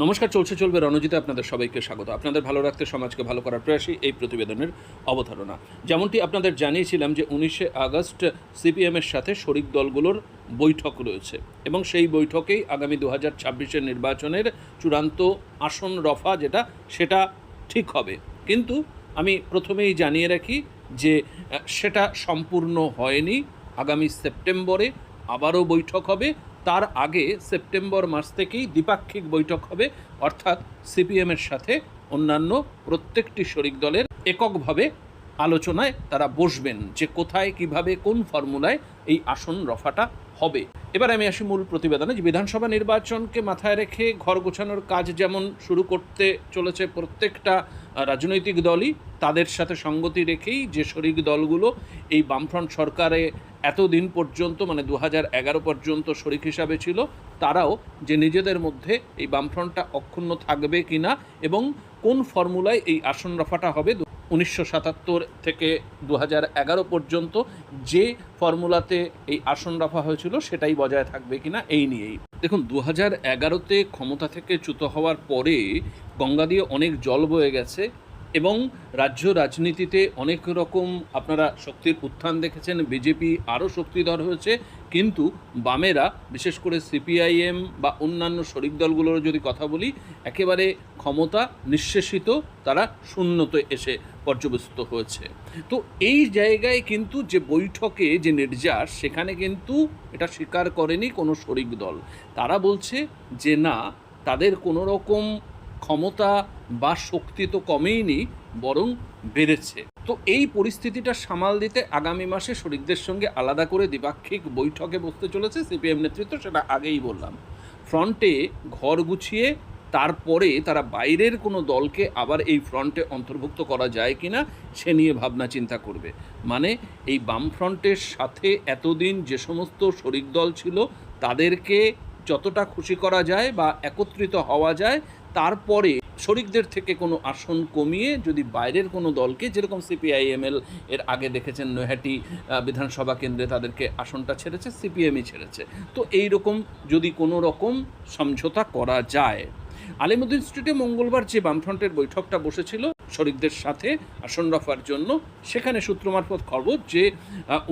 নমস্কার, চলছে, চলবে রণজিতে আপনাদের সবাইকে স্বাগত। আপনাদের ভালো রাখতে, সমাজকে ভালো করার প্রয়াসই এই প্রতিবেদনের অবধারণা। যেমনটি আপনাদের জানিয়েছিলাম যে উনিশে আগস্ট সিপিএমের সাথে শরিক দলগুলোর বৈঠক রয়েছে এবং সেই বৈঠকেই আগামী দু হাজার নির্বাচনের চূড়ান্ত আসন রফা যেটা, সেটা ঠিক হবে। কিন্তু আমি প্রথমেই জানিয়ে রাখি যে, সেটা সম্পূর্ণ হয়নি। আগামী সেপ্টেম্বরে আবারও বৈঠক হবে। তার আগে সেপ্টেম্বর মাস থেকেই দ্বিপাক্ষিক বৈঠক হবে, অর্থাৎ সিপিএমের সাথে অন্যান্য প্রত্যেকটি শরিক দলের এককভাবে আলোচনায় তারা বসবেন যে কোথায়, কীভাবে, কোন ফর্মুলায় এই আসন রফাটা হবে। এবার আমি আসি মূল প্রতিবেদনে যে বিধানসভা নির্বাচনকে মাথায় রেখে ঘর গোছানোর কাজ যেমন শুরু করতে চলেছে প্রত্যেকটা রাজনৈতিক দলই, তাদের সাথে সঙ্গতি রেখেই যে শরিক দলগুলো এই বামফ্রন্ট সরকারে এতদিন পর্যন্ত মানে দু পর্যন্ত শরিক হিসাবে ছিল, তারাও যে নিজেদের মধ্যে এই বামফ্রন্টটা অক্ষুণ্ণ থাকবে কিনা এবং কোন ফর্মুলায় এই আসন রফাটা হবে উনিশশো সাতাত্তর থেকে দু পর্যন্ত যে ফর্মুলাতে এই আসন রফা হয়েছিল সেটাই বজায় থাকবে কিনা, এই নিয়েই। দেখুন দু হাজার এগারোতে ক্ষমতা থেকে চ্যুত হওয়ার পরে গঙ্গা দিয়ে অনেক জল বয়ে গেছে এবং রাজ্য রাজনীতিতে অনেক রকম আপনারা শক্তির উত্থান দেখেছেন, বিজেপি আরও শক্তিধর হয়েছে, কিন্তু বামেরা, বিশেষ করে সিপিআইএম বা অন্যান্য শরিক দলগুলোর যদি কথা বলি, একেবারে ক্ষমতা নিঃশেষিত, তারা শূন্যতে এসে পর্যবেসিত হয়েছে। তো এই জায়গায় কিন্তু যে বৈঠকে যে নির্যাস, সেখানে কিন্তু এটা স্বীকার করেনি কোনো শরিক দল। তারা বলছে যে না, তাদের কোনো রকম ক্ষমতা বা শক্তি তো কমেইনি বরং বেড়েছে। তো এই পরিস্থিতিটা সামাল দিতে আগামী মাসে শরিকদের সঙ্গে আলাদা করে দ্বিপাক্ষিক বৈঠকে বসতে চলেছে সিপিএম নেতৃত্ব, সেটা আগেই বললাম। ফ্রন্টে ঘর গুছিয়ে তারপরে তারা বাইরের কোনো দলকে আবার এই ফ্রন্টে অন্তর্ভুক্ত করা যায় কি না সে নিয়ে ভাবনা চিন্তা করবে। মানে এই বামফ্রন্টের সাথে এতদিন যে সমস্ত শরিক দল ছিল, তাদেরকে যতটা খুশি করা যায় বা একত্রিত হওয়া যায়, তারপরে শরিকদের থেকে কোনো আসন কমিয়ে যদি বাইরের কোনো দলকে, যেরকম সিপিআইএমএল এর আগে দেখেছেন নৈহাটি বিধানসভা কেন্দ্রে তাদেরকে আসনটা ছেড়েছে, সিপিএমই ছেড়েছে। তো এই রকম যদি কোনো রকম সমঝোতা করা যায়। আলিমুদ্দিন স্ট্রিটে মঙ্গলবার যে বামফ্রন্টের বৈঠকটা বসেছিল শরিকদের সাথে আসন রফার জন্য। সেখানে সূত্র মারফত খবর যে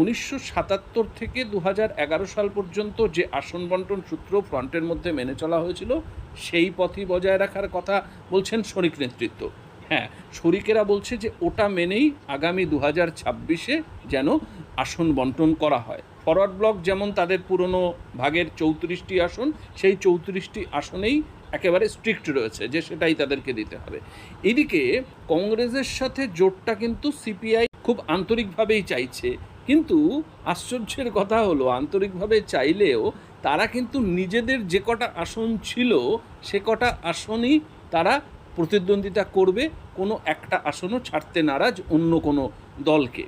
উনিশশো সাতাত্তর থেকে দু এগারো সাল পর্যন্ত যে আসন বন্টন সূত্র ফ্রন্টের মধ্যে মেনে চলা হয়েছিল, সেই পথই বজায় রাখার কথা বলছেন শরিক নেতৃত্ব। হ্যাঁ শরিকেরা বলছে যে, ওটা মেনেই আগামী দু হাজার ছাব্বিশে যেন আসন বন্টন করা হয়। ফরওয়ার্ড ব্লক যেমন তাদের পুরনো ভাগের চৌত্রিশটি আসন, সেই চৌত্রিশটি আসনেই একেবারে স্ট্রিক্ট রয়েছে যে সেটাই তাদেরকে দিতে হবে। এদিকে কংগ্রেসের সাথে জোটটা কিন্তু সিপিআই খুব আন্তরিকভাবেই চাইছে। কিন্তু আশ্চর্যের কথা হলো, আন্তরিকভাবে চাইলেও তারা কিন্তু নিজেদের যে কটা আসন ছিল, সে কটা আসনই তারা প্রতিদ্বন্দ্বিতা করবে, কোনো একটা আসনও ছাড়তে নারাজ অন্য কোনো দলকে।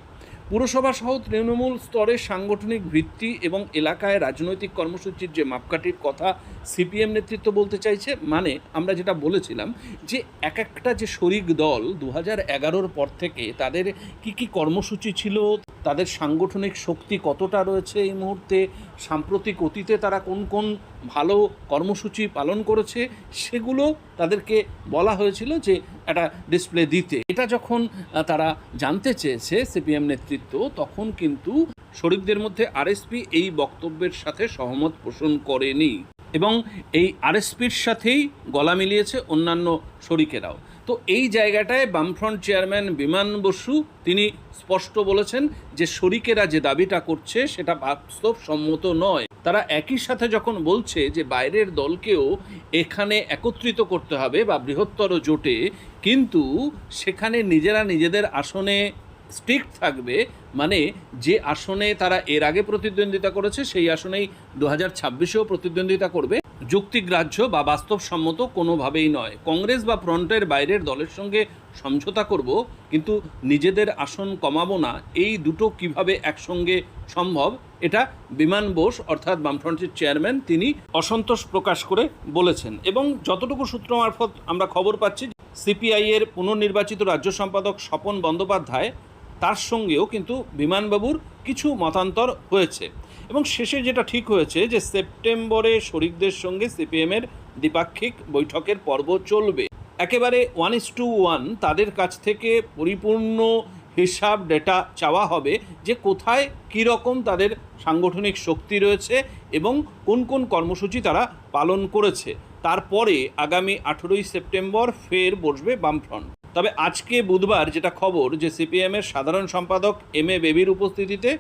পুরসভা সহ তৃণমূল স্তরে সাংগঠনিক ভিত্তি এবং এলাকায় রাজনৈতিক কর্মসূচির যে মাপকাঠির কথা সিপিএম নেতৃত্ব বলতে চাইছে মানে আমরা যেটা বলেছিলাম যে এক একটা যে শরিক দল দু হাজার এগারোর পর থেকে তাদের কি কি কর্মসূচি ছিল, তাদের সাংগঠনিক শক্তি কতটা রয়েছে এই মুহূর্তে, সাম্প্রতিক অতীতে তারা কোন কোন ভালো কর্মসূচি পালন করেছে, সেগুলো তাদেরকে বলা হয়েছিল যে একটা ডিসপ্লে দিতে। এটা যখন তারা জানতে চেয়েছে সিপিএম নেতৃত্ব, তখন কিন্তু শরিকদের মধ্যে আরএসপি এই বক্তব্যের সাথে সহমত পোষণ করেনি। এবং এই আরএসপির সাথেই গলা মিলিয়েছে অন্যান্য শরিকেরাও। তো এই জায়গাটায় বামফ্রন্ট চেয়ারম্যান বিমান বসু তিনি স্পষ্ট বলেছেন যে শরিকেরা যে দাবিটা করছে সেটা বাস্তবসম্মত নয়। তারা একই সাথে যখন বলছে যে বাইরের দলকেও এখানে একত্রিত করতে হবে বা বৃহত্তর জোটে, কিন্তু সেখানে নিজেরা নিজেদের আসনে স্ট্রিক্ট থাকবে মানে যে আসনে তারা এর আগে প্রতিদ্বন্দ্বিতা করেছে, সেই আসনেই দু হাজার ছাব্বিশেও প্রতিদ্বন্দ্বিতা করবে। যুক্তিগ্রাহ্য বা বাস্তবসম্মত কোনোভাবেই নয়। কংগ্রেস বা ফ্রন্টের বাইরের দলের সঙ্গে সমঝোতা করব, কিন্তু নিজেদের আসন কমাবো না। এই দুটো কীভাবে একসঙ্গে সম্ভব, এটা বিমান বোস, অর্থাৎ বামফ্রন্টের চেয়ারম্যান, তিনি অসন্তোষ প্রকাশ করে বলেছেন। এবং যতটুকু সূত্র মারফত আমরা খবর পাচ্ছি সিপিআই এর পুনর্নির্বাচিত রাজ্য সম্পাদক স্বপন বন্দ্যোপাধ্যায় তার সঙ্গেও কিন্তু বিমানবাবুর কিছু মতান্তর হয়েছে। এবং শেষে যেটা ঠিক হয়েছে যে, সেপ্টেম্বরে শরিকদের সঙ্গে সিপিএমের দ্বিপাক্ষিক বৈঠকের পর্ব চলবে। একেবারে ওয়ান ইস টু ওয়ান তাদের কাছ থেকে পরিপূর্ণ হিসাব ডেটা চাওয়া হবে যে, কোথায় কী রকম তাদের সাংগঠনিক শক্তি রয়েছে এবং কোন কোন কর্মসূচি তারা পালন করেছে। তারপরে আগামী আঠেরোই সেপ্টেম্বর ফের বসবে বামফ্রন্ট। তবে আজকে বুধবার যেটা খবর যে সিপিএমের সাধারণ সম্পাদক এম এ বেবির উপস্থিতিতে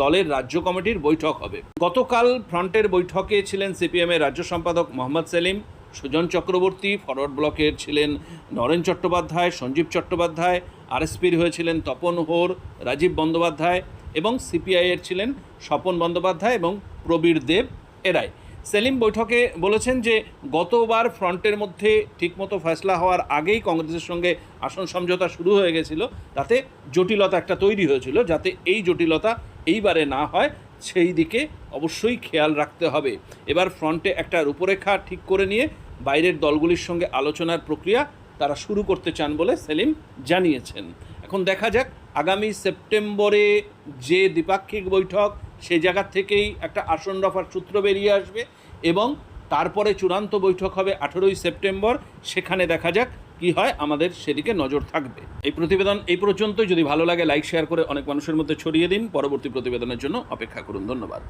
দলের রাজ্য কমিটির বৈঠক হবে। গতকাল ফ্রন্টের বৈঠকে ছিলেন সিপিএমের রাজ্য সম্পাদক মোহাম্মদ সেলিম, সুজন চক্রবর্তী, ফরওয়ার্ড ব্লকের ছিলেন নরেন চট্টোপাধ্যায়, সঞ্জীব চট্টোপাধ্যায়, আরএসপির হয়েছিলেন তপন হোর, রাজীব বন্দ্যোপাধ্যায় এবং সিপিআইয়ের ছিলেন স্বপন বন্দ্যোপাধ্যায় এবং প্রবীর দেব এরাই। সেলিম বৈঠকে বলেছেন যে গতবার ফ্রন্টের মধ্যে ঠিকমতো ফয়সলা হওয়ার আগেই কংগ্রেসের সঙ্গে আসন সমঝোতা শুরু হয়ে গেছিল, তাতে জটিলতা একটা তৈরি হয়েছিল, যাতে এই জটিলতা এইবারে না হয়, সেই দিকে অবশ্যই খেয়াল রাখতে হবে। এবার ফ্রন্টে একটা রূপরেখা ঠিক করে নিয়ে বাইরের দলগুলির সঙ্গে আলোচনার প্রক্রিয়া তারা শুরু করতে চান বলে সেলিম জানিয়েছেন। এখন দেখা যাক, আগামী সেপ্টেম্বরে যে দ্বিপাক্ষিক বৈঠক সে জায়গার থেকেই একটা আসন রফার সূত্র বেরিয়ে আসবে এবং তারপরে চূড়ান্ত বৈঠক হবে আঠেরোই সেপ্টেম্বর। সেখানে দেখা যাক কি হয়, আমাদের সেদিকে নজর থাকবে। এই প্রতিবেদন এই পর্যন্তই। যদি ভালো লাগে, লাইক, শেয়ার করে অনেক মানুষের মধ্যে ছড়িয়ে দিন। পরবর্তী প্রতিবেদনের জন্য অপেক্ষা করুন। ধন্যবাদ।